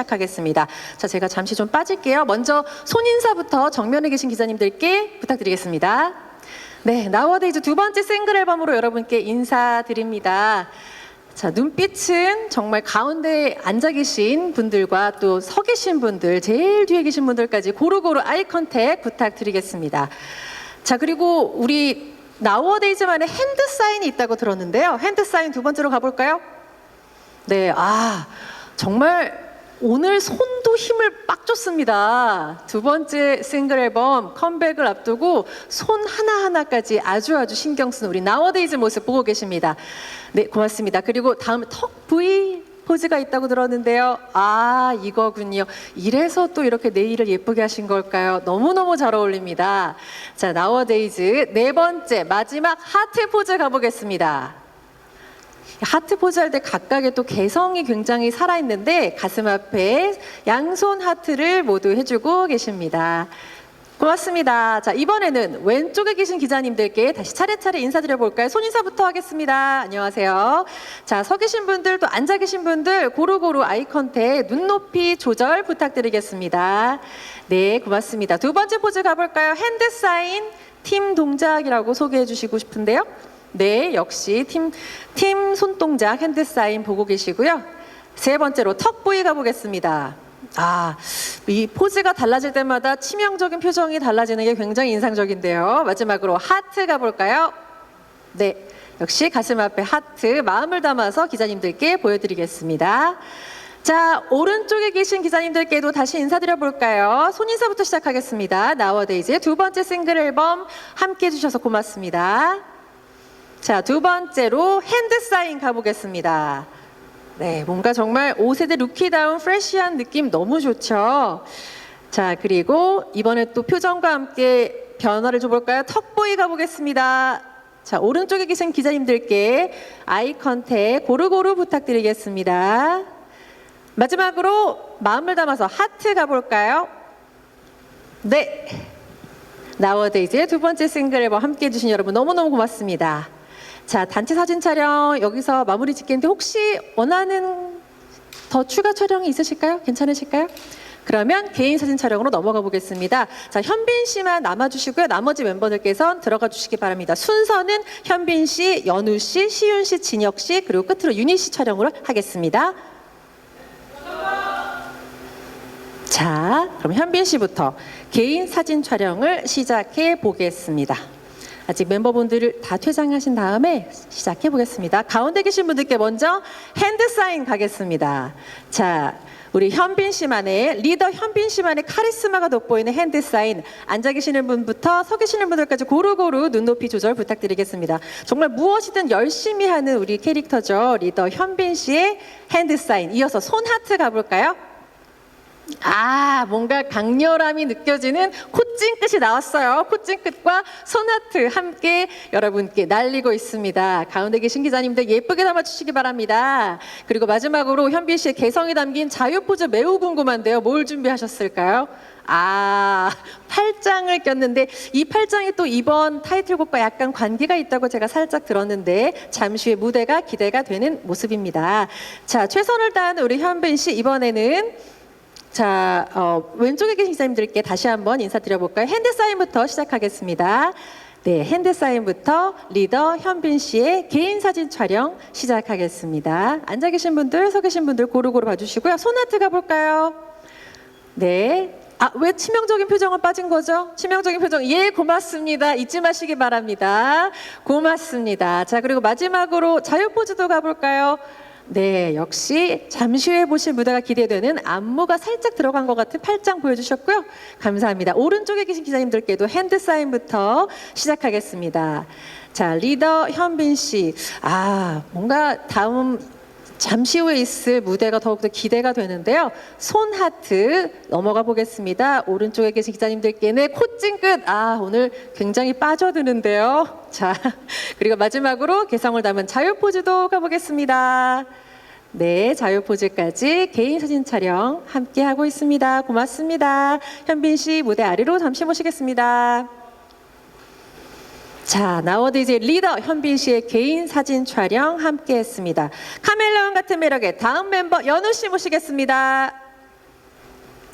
시작하겠습니다. 자, 제가 잠시 좀 빠질게요. 먼저 손인사부터 정면에 계신 기자님들께 부탁드리겠습니다. 네, 나워데이즈 두 번째 싱글 앨범으로 여러분께 인사드립니다. 자, 눈빛은 정말 가운데 앉아 계신 분들과 또 서 계신 분들, 제일 뒤에 계신 분들까지 고루고루 아이 컨택 부탁드리겠습니다. 자, 그리고 우리 나워데이즈만의 핸드 사인이 있다고 들었는데요. 핸드 사인 두 번째로 가볼까요? 네, 아, 정말 오늘 손도 힘을 빡 줬습니다. 두 번째 싱글 앨범 컴백을 앞두고 손 하나하나까지 아주 아주 신경 쓴 우리 나워데이즈 모습 보고 계십니다. 네, 고맙습니다. 그리고 다음 턱 V 포즈가 있다고 들었는데요. 아, 이거군요. 이래서 또 이렇게 네일을 예쁘게 하신 걸까요? 너무너무 잘 어울립니다. 자, 나워데이즈 네 번째 마지막 하트 포즈 가보겠습니다. 하트 포즈 할 때 각각의 또 개성이 굉장히 살아있는데 가슴 앞에 양손 하트를 모두 해주고 계십니다. 고맙습니다. 자, 이번에는 왼쪽에 계신 기자님들께 다시 차례차례 인사드려 볼까요? 손인사부터 하겠습니다. 안녕하세요. 자, 서 계신 분들 또 앉아 계신 분들 고루고루 아이 컨택 눈높이 조절 부탁드리겠습니다. 네, 고맙습니다. 두 번째 포즈 가볼까요? 핸드 사인 팀 동작이라고 소개해 주시고 싶은데요. 네, 역시 팀, 팀 손동작 핸드 사인 보고 계시고요. 세 번째로 턱 부위 가보겠습니다. 아, 이 포즈가 달라질 때마다 치명적인 표정이 달라지는 게 굉장히 인상적인데요. 마지막으로 하트 가볼까요? 네, 역시 가슴 앞에 하트 마음을 담아서 기자님들께 보여드리겠습니다. 자, 오른쪽에 계신 기자님들께도 다시 인사드려 볼까요? 손인사부터 시작하겠습니다. 나워데이즈의 두 번째 싱글 앨범 함께 해주셔서 고맙습니다. 자, 두 번째로 핸드 사인 가보겠습니다. 네, 뭔가 정말 5세대 루키다운 프레시한 느낌 너무 좋죠. 자, 그리고 이번에 또 표정과 함께 변화를 줘볼까요? 턱보이 가보겠습니다. 자, 오른쪽에 계신 기자님들께 아이 컨택 고루고루 부탁드리겠습니다. 마지막으로 마음을 담아서 하트 가볼까요? 네. 나워데이즈의 두 번째 싱글 앨범 함께 해주신 여러분 너무너무 고맙습니다. 자, 단체 사진 촬영 여기서 마무리 짓겠는데 혹시 원하는 더 추가 촬영이 있으실까요? 괜찮으실까요? 그러면 개인 사진 촬영으로 넘어가 보겠습니다. 자, 현빈 씨만 남아주시고요. 나머지 멤버들께선 들어가 주시기 바랍니다. 순서는 현빈 씨, 연우 씨, 시윤 씨, 진혁 씨, 그리고 끝으로 윤희 씨 촬영으로 하겠습니다. 자, 그럼 현빈 씨부터 개인 사진 촬영을 시작해 보겠습니다. 아직 멤버분들을 다 퇴장하신 다음에 시작해 보겠습니다. 가운데 계신 분들께 먼저 핸드 사인 가겠습니다. 자, 우리 현빈 씨만의 리더 현빈 씨만의 카리스마가 돋보이는 핸드 사인 앉아 계시는 분부터 서 계시는 분들까지 고루고루 눈높이 조절 부탁드리겠습니다. 정말 무엇이든 열심히 하는 우리 캐릭터죠. 리더 현빈 씨의 핸드 사인 이어서 손 하트 가볼까요? 아, 뭔가 강렬함이 느껴지는 콧찡끝이 나왔어요. 콧찡끝과 손하트 함께 여러분께 날리고 있습니다. 가운데 계신 기자님들 예쁘게 담아주시기 바랍니다. 그리고 마지막으로 현빈 씨의 개성이 담긴 자유 포즈 매우 궁금한데요. 뭘 준비하셨을까요? 아, 팔짱을 꼈는데 이 팔짱이 또 이번 타이틀곡과 약간 관계가 있다고 제가 살짝 들었는데 잠시 후에 무대가 기대가 되는 모습입니다. 자, 최선을 다하는 우리 현빈 씨 이번에는 자, 어, 왼쪽에 계신 기자님들께 다시 한번 인사드려볼까요? 핸드 사인부터 시작하겠습니다. 네, 핸드 사인부터 리더 현빈 씨의 개인 사진 촬영 시작하겠습니다. 앉아 계신 분들, 서 계신 분들 고루고루 봐주시고요. 손하트 가볼까요? 네. 아, 왜 치명적인 표정은 빠진 거죠? 치명적인 표정. 예, 고맙습니다. 잊지 마시기 바랍니다. 고맙습니다. 자, 그리고 마지막으로 자유 포즈도 가볼까요? 네, 역시 잠시 후에 보실 무대가 기대되는 안무가 살짝 들어간 것 같은 팔짱 보여주셨고요. 감사합니다. 오른쪽에 계신 기자님들께도 핸드 사인부터 시작하겠습니다. 자, 리더 현빈 씨. 아, 뭔가 다음 잠시 후에 있을 무대가 더욱더 기대가 되는데요. 손 하트 넘어가 보겠습니다. 오른쪽에 계신 기자님들께는 콧찡끝. 아, 오늘 굉장히 빠져드는데요. 자, 그리고 마지막으로 개성을 담은 자유 포즈도 가보겠습니다. 네, 자유 포즈까지 개인 사진 촬영 함께 하고 있습니다. 고맙습니다. 현빈 씨 무대 아래로 잠시 모시겠습니다. 자, 나워데이즈 리더 현빈 씨의 개인 사진 촬영 함께 했습니다. 카멜레온 같은 매력의 다음 멤버 연우 씨 모시겠습니다.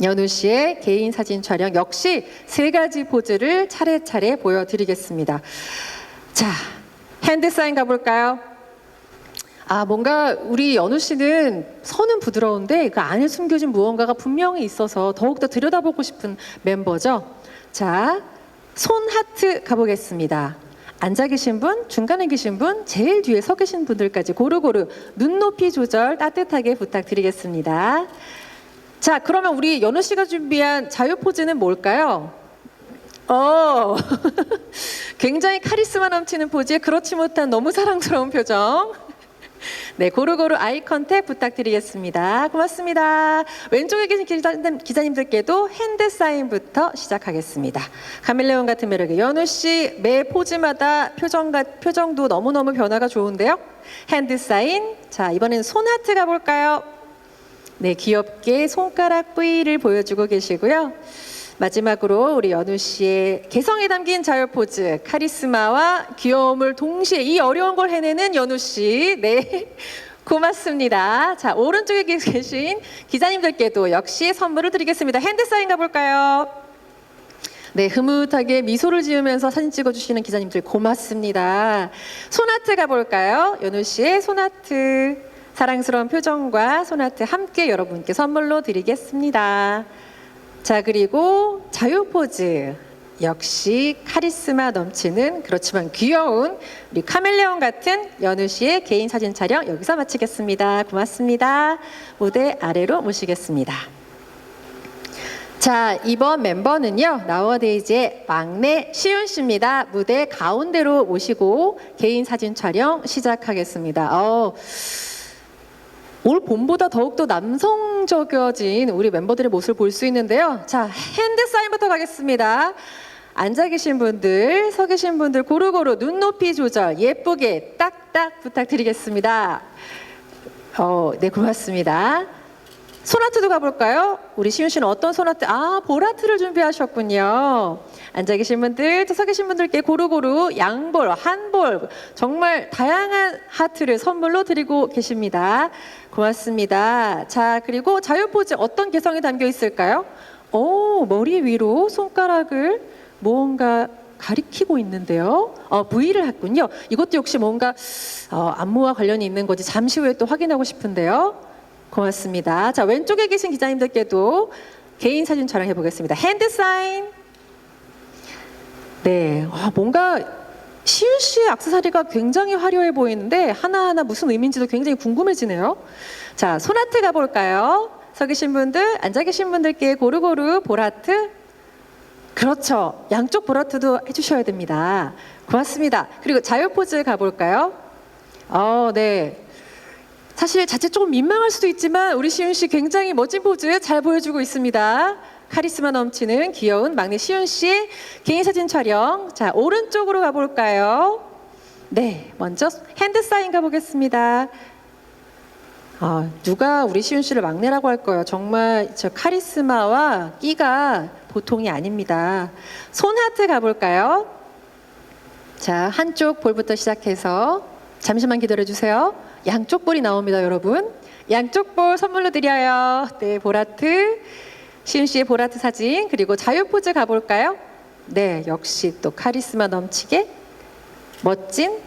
연우 씨의 개인 사진 촬영 역시 세 가지 포즈를 차례차례 보여드리겠습니다. 자, 핸드 사인 가볼까요? 아, 뭔가 우리 연우 씨는 선은 부드러운데 그 안에 숨겨진 무언가가 분명히 있어서 더욱더 들여다보고 싶은 멤버죠. 자, 손 하트 가보겠습니다. 앉아 계신 분, 중간에 계신 분, 제일 뒤에 서 계신 분들까지 고루고루 눈높이 조절 따뜻하게 부탁드리겠습니다. 자, 그러면 우리 연우 씨가 준비한 자유 포즈는 뭘까요? 어, 굉장히 카리스마 넘치는 포즈에 그렇지 못한 너무 사랑스러운 표정. 네, 고루고루 아이 컨택 부탁드리겠습니다. 고맙습니다. 왼쪽에 계신 기자님, 기자님 들께도 핸드 사인부터 시작하겠습니다. 카멜레온 같은 매력의 연우 씨, 매 포즈마다 표정과 표정도 너무너무 변화가 좋은데요. 핸드 사인. 자, 이번엔 손 하트 가볼까요? 네, 귀엽게 손가락 V를 보여주고 계시고요. 마지막으로 우리 연우 씨의 개성이 담긴 자유 포즈, 카리스마와 귀여움을 동시에 이 어려운 걸 해내는 연우 씨. 네. 고맙습니다. 자, 오른쪽에 계신 기자님들께도 역시 선물을 드리겠습니다. 핸드 사인 가볼까요? 네, 흐뭇하게 미소를 지으면서 사진 찍어주시는 기자님들 고맙습니다. 손아트 가볼까요? 연우 씨의 손아트. 사랑스러운 표정과 손아트 함께 여러분께 선물로 드리겠습니다. 자, 그리고 자유 포즈. 역시 카리스마 넘치는 그렇지만 귀여운 우리 카멜레온 같은 연우 씨의 개인 사진 촬영 여기서 마치겠습니다. 고맙습니다. 무대 아래로 모시겠습니다. 자, 이번 멤버는요, 나워데이즈의 막내 시윤 씨입니다. 무대 가운데로 모시고 개인 사진 촬영 시작하겠습니다. 어, 올 봄보다 더욱더 남성적여진 우리 멤버들의 모습을 볼 수 있는데요. 자, 핸드 사인부터 가겠습니다. 앉아 계신 분들, 서 계신 분들 고루고루 눈높이 조절 예쁘게 딱딱 부탁드리겠습니다. 어, 네, 고맙습니다. 소나트도 가볼까요? 우리 시윤 씨는 어떤 소나트? 아, 보라트를 준비하셨군요. 앉아 계신 분들, 또서 계신 분들께 고루고루 양볼, 한볼, 정말 다양한 하트를 선물로 드리고 계십니다. 고맙습니다. 자, 그리고 자유 포즈 어떤 개성이 담겨 있을까요? 오, 머리 위로 손가락을 무언가 가리키고 있는데요. 어, V를 했군요. 이것도 역시 뭔가 어, 안무와 관련이 있는 건지 잠시 후에 또 확인하고 싶은데요. 고맙습니다. 자, 왼쪽에 계신 기자님들께도 개인 사진 촬영해 보겠습니다. 핸드 사인. 네, 아, 뭔가 시윤 씨의 악세사리가 굉장히 화려해 보이는데 하나하나 무슨 의미인지도 굉장히 궁금해지네요. 자, 손아트 가볼까요? 서 계신 분들, 앉아 계신 분들께 고루고루 보라트. 그렇죠. 양쪽 보라트도 해주셔야 됩니다. 고맙습니다. 그리고 자유 포즈 가볼까요? 어, 네. 사실 자칫 조금 민망할 수도 있지만 우리 시윤 씨 굉장히 멋진 포즈 잘 보여주고 있습니다. 카리스마 넘치는 귀여운 막내 시윤 씨의 개인 사진 촬영. 자, 오른쪽으로 가볼까요? 네, 먼저 핸드 사인 가보겠습니다. 아, 누가 우리 시윤 씨를 막내라고 할 거예요. 정말 저 카리스마와 끼가 보통이 아닙니다. 손 하트 가볼까요? 자, 한쪽 볼부터 시작해서 잠시만 기다려 주세요. 양쪽 볼이 나옵니다, 여러분. 양쪽 볼 선물로 드려요. 네, 보라트. 시윤 씨의 보라트 사진 그리고 자유 포즈 가볼까요? 네, 역시 또 카리스마 넘치게 멋진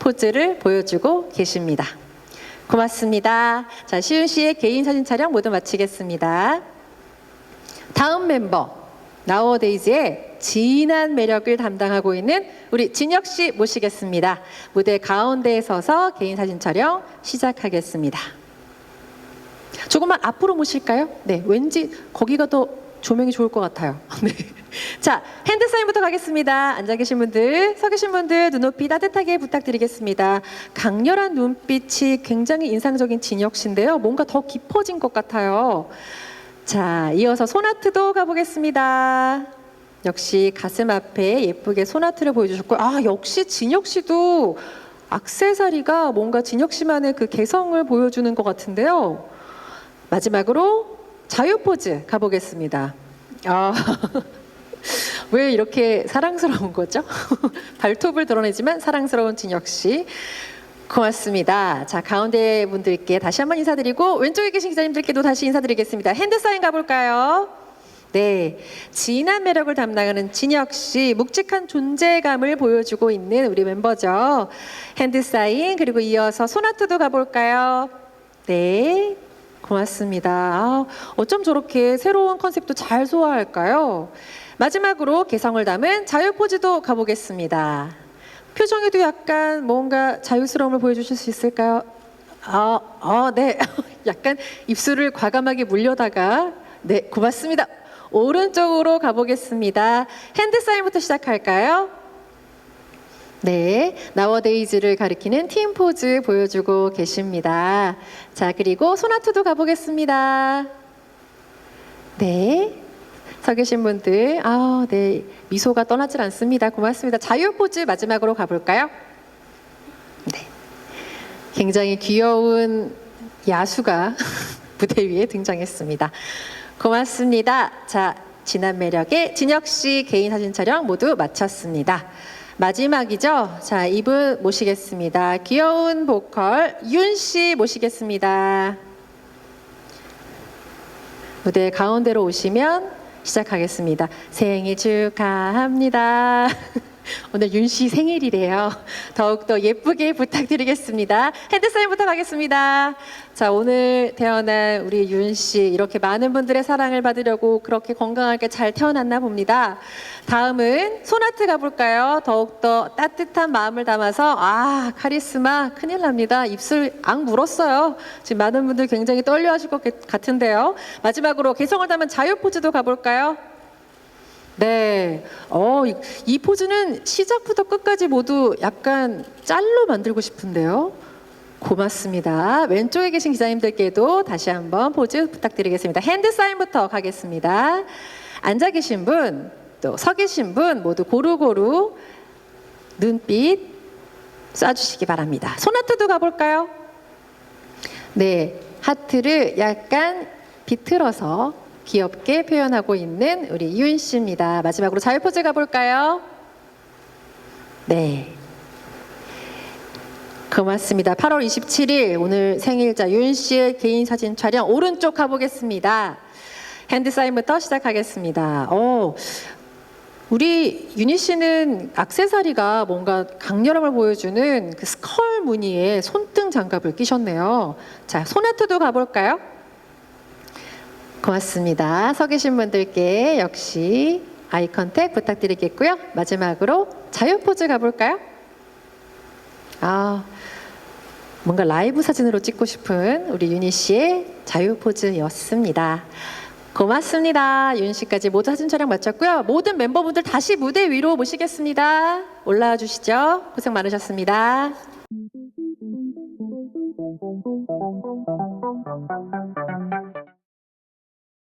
포즈를 보여주고 계십니다. 고맙습니다. 자, 시윤 씨의 개인 사진 촬영 모두 마치겠습니다. 다음 멤버 나워데이즈의 진한 매력을 담당하고 있는 우리 진혁 씨 모시겠습니다. 무대 가운데에 서서 개인 사진 촬영 시작하겠습니다. 조금만 앞으로 모실까요? 네, 왠지 거기가 더 조명이 좋을 것 같아요. 네. 자, 핸드 사인부터 가겠습니다. 앉아 계신 분들, 서 계신 분들 눈높이 따뜻하게 부탁드리겠습니다. 강렬한 눈빛이 굉장히 인상적인 진혁 씨인데요. 뭔가 더 깊어진 것 같아요. 자, 이어서 소나트도 가보겠습니다. 역시 가슴 앞에 예쁘게 소나트를 보여주셨고, 아, 역시 진혁 씨도 악세사리가 뭔가 진혁 씨만의 그 개성을 보여주는 것 같은데요. 마지막으로 자유 포즈 가보겠습니다. 아, 왜 이렇게 사랑스러운 거죠? 발톱을 드러내지만 사랑스러운 진혁 씨. 고맙습니다. 자, 가운데 분들께 다시 한번 인사드리고 왼쪽에 계신 기자님들께도 다시 인사드리겠습니다. 핸드 사인 가볼까요? 네. 진한 매력을 담당하는 진혁 씨, 묵직한 존재감을 보여주고 있는 우리 멤버죠. 핸드 사인, 그리고 이어서 소나트도 가볼까요? 네. 고맙습니다. 아, 어쩜 저렇게 새로운 컨셉도 잘 소화할까요? 마지막으로 개성을 담은 자유 포즈도 가보겠습니다. 표정에도 약간 뭔가 자유스러움을 보여주실 수 있을까요? 아, 아, 네. 약간 입술을 과감하게 물려다가 네, 고맙습니다. 오른쪽으로 가보겠습니다. 핸드 사인부터 시작할까요? 네, 나워데이즈를 가리키는 팀 포즈 보여주고 계십니다. 자, 그리고 소나트도 가보겠습니다. 네, 서 계신 분들, 아, 네, 미소가 떠나질 않습니다. 고맙습니다. 자유 포즈 마지막으로 가볼까요? 네, 굉장히 귀여운 야수가 무대 위에 등장했습니다. 고맙습니다. 자, 진한 매력의 진혁 씨 개인 사진 촬영 모두 마쳤습니다. 마지막이죠. 자, 이분 모시겠습니다. 귀여운 보컬 윤 씨 모시겠습니다. 무대 가운데로 오시면 시작하겠습니다. 생일 축하합니다. 오늘 윤 씨 생일이래요. 더욱더 예쁘게 부탁드리겠습니다. 핸드사인부터 가겠습니다. 자, 오늘 태어난 우리 윤 씨, 이렇게 많은 분들의 사랑을 받으려고 그렇게 건강하게 잘 태어났나 봅니다. 다음은 소나트 가볼까요? 더욱더 따뜻한 마음을 담아서, 아, 카리스마, 큰일 납니다. 입술 앙 물었어요. 지금 많은 분들 굉장히 떨려 하실 것 같은데요. 마지막으로 개성을 담은 자유 포즈도 가볼까요? 네. 어, 이, 이 포즈는 시작부터 끝까지 모두 약간 짤로 만들고 싶은데요. 고맙습니다. 왼쪽에 계신 기자님들께도 다시 한번 포즈 부탁드리겠습니다. 핸드 사인부터 가겠습니다. 앉아 계신 분, 또 서 계신 분 모두 고루고루 눈빛 쏴주시기 바랍니다. 소나트도 가볼까요? 네. 하트를 약간 비틀어서 귀엽게 표현하고 있는 우리 윤 씨입니다. 마지막으로 자유 포즈 가볼까요? 네. 고맙습니다. 8월 27일 오늘 생일자 윤 씨의 개인 사진 촬영 오른쪽 가보겠습니다. 핸드 사인부터 시작하겠습니다. 어, 우리 윤희 씨는 악세사리가 뭔가 강렬함을 보여주는 그 스컬 무늬의 손등 장갑을 끼셨네요. 자, 소나트도 가볼까요? 고맙습니다. 서 계신 분들께 역시 아이 컨택 부탁드리겠고요. 마지막으로 자유 포즈 가볼까요? 아, 뭔가 라이브 사진으로 찍고 싶은 우리 윤희 씨의 자유 포즈였습니다. 고맙습니다. 윤 씨까지 모두 사진 촬영 마쳤고요. 모든 멤버분들 다시 무대 위로 모시겠습니다. 올라와 주시죠. 고생 많으셨습니다.